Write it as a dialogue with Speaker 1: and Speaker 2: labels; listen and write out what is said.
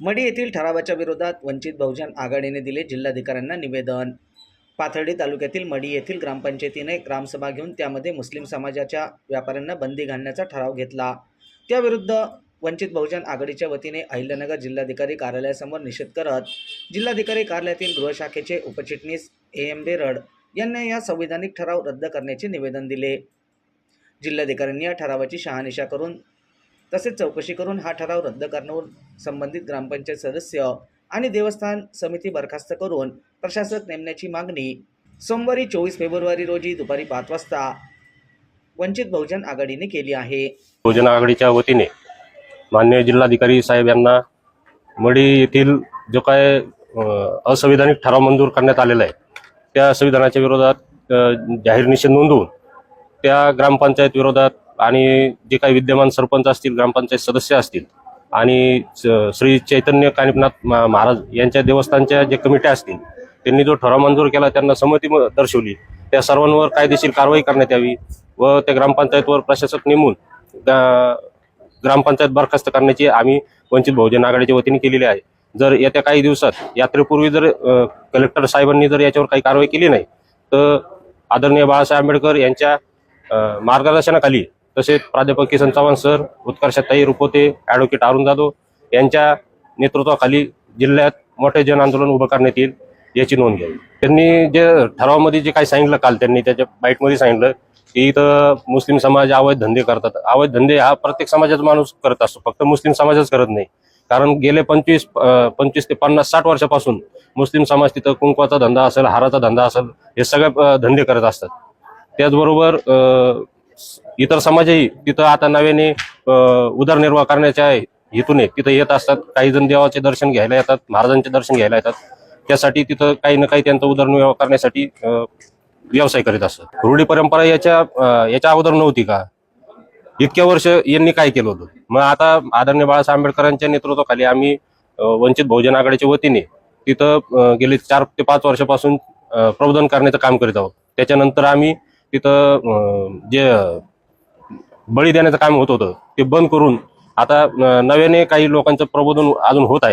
Speaker 1: मडी येथील ठरावाच्या विरोधात वंचित बहुजन आघाडीने दिले जिल्हाधिकाऱ्यांना निवेदन. पाथर्डी तालुक्यातील मडी येथील ग्रामपंचायतीने ग्रामसभा घेऊन त्यामध्ये मुस्लिम समाजाच्या व्यापाऱ्यांना बंदी घालण्याचा ठराव घेतला. त्याविरुद्ध वंचित बहुजन आघाडीच्या वतीने अहिल्यानगर जिल्हाधिकारी कार्यालयासमोर निषेध करत जिल्हाधिकारी कार्यालयातील गृहशाखेचे उपचिटणीस ए. एम. बेरड यांना या संविधानिक ठराव रद्द करण्याचे निवेदन दिले. जिल्हाधिकाऱ्यांनी या ठरावाची शहानिशा करून तसेच चौकशी करून हा ठराव रद्द करण्यावर संबंधित ग्रामपंचायत सदस्य आणि देवस्थान समिती बरखास्त करून प्रशासक नेमण्याची मागणी सोमवारी चोवीस फेब्रुवारी रोजी दुपारी पाच वाजता वंचित बहुजन आघाडीने केली आहे.
Speaker 2: बहुजन आघाडीच्या वतीने मान्य जिल्हाधिकारी साहेब यांना मडी येथील जो काय असंविधानिक ठराव मंजूर करण्यात आलेला आहे त्या संविधानाच्या विरोधात जाहीर निषेध नोंदवून त्या ग्रामपंचायत विरोधात आणि जे काही विद्यमान सरपंच असतील ग्रामपंचायत सदस्य असतील आणि स- श्री चैतन्य कानिपनाथ महाराज यांच्या देवस्थानच्या जे कमिट्या असतील त्यांनी जो ठराव मंजूर केला त्यांना संमती दर्शवली. त्या सर्वांवर कायदेशीर कारवाई करण्यात यावी व त्या ग्रामपंचायतवर प्रशासक नेमून ग्रामपंचायत बरखास्त करण्याची आम्ही वंचित बहुजन आघाडीच्या वतीने केलेली आहे. जर येत्या काही दिवसात यात्रेपूर्वी जर कलेक्टर साहेबांनी जर याच्यावर काही कारवाई केली नाही तर आदरणीय बाळासाहेब आंबेडकर यांच्या मार्गदर्शनाखाली तसेच प्राध्यापक किसन चव्हाण सर उत्कर्षताई रुपोते ॲडव्होकेट अरुण जाधव यांच्या नेतृत्वाखाली जिल्ह्यात मोठे जन आंदोलन उभं करण्यात येईल याची नोंद घ्यावी. त्यांनी जे ठरावामध्ये जे काही सांगितलं काल त्यांनी त्याच्या बाईटमध्ये सांगितलं की इथं मुस्लिम समाज अवैध धंदे करतात. अवैध धंदे हा प्रत्येक समाजाचा माणूस करत असतो. फक्त मुस्लिम समाजच करत नाही. कारण गेले पंचवीस पंचवीस ते पन्नास साठ वर्षापासून मुस्लिम समाज तिथं कुंकवाचा धंदा असेल हाराचा धंदा असेल हे सगळे धंदे करत असतात. त्याचबरोबर इतर समाजही तिथं आता नव्याने उदरनिर्वाह करण्याच्या हेतूने तिथं येत असतात. काही जण देवाचे दर्शन घ्यायला येतात महाराजांचे दर्शन घ्यायला येतात. त्यासाठी तिथं काही ना काही त्यांचा उदरनिर्वाह करण्यासाठी व्यवसाय करीत असतात. रूढी परंपरा याच्या याच्या अगोदर नव्हती का? इतक्या वर्ष यांनी काय केलं होतं? मग आता आदरणीय बाळासाहेब आंबेडकरांच्या नेतृत्वाखाली आम्ही वंचित बहुजन आघाडीच्या वतीने तिथं गेले चार ते पाच वर्षापासून प्रबोधन करण्याचं काम करीत आहोत. त्याच्यानंतर आम्ही तिथं जे बळी देण्याचं काम होत होतं ते बंद करून आता नव्याने काही लोकांचं प्रबोधन अजून होत आहे.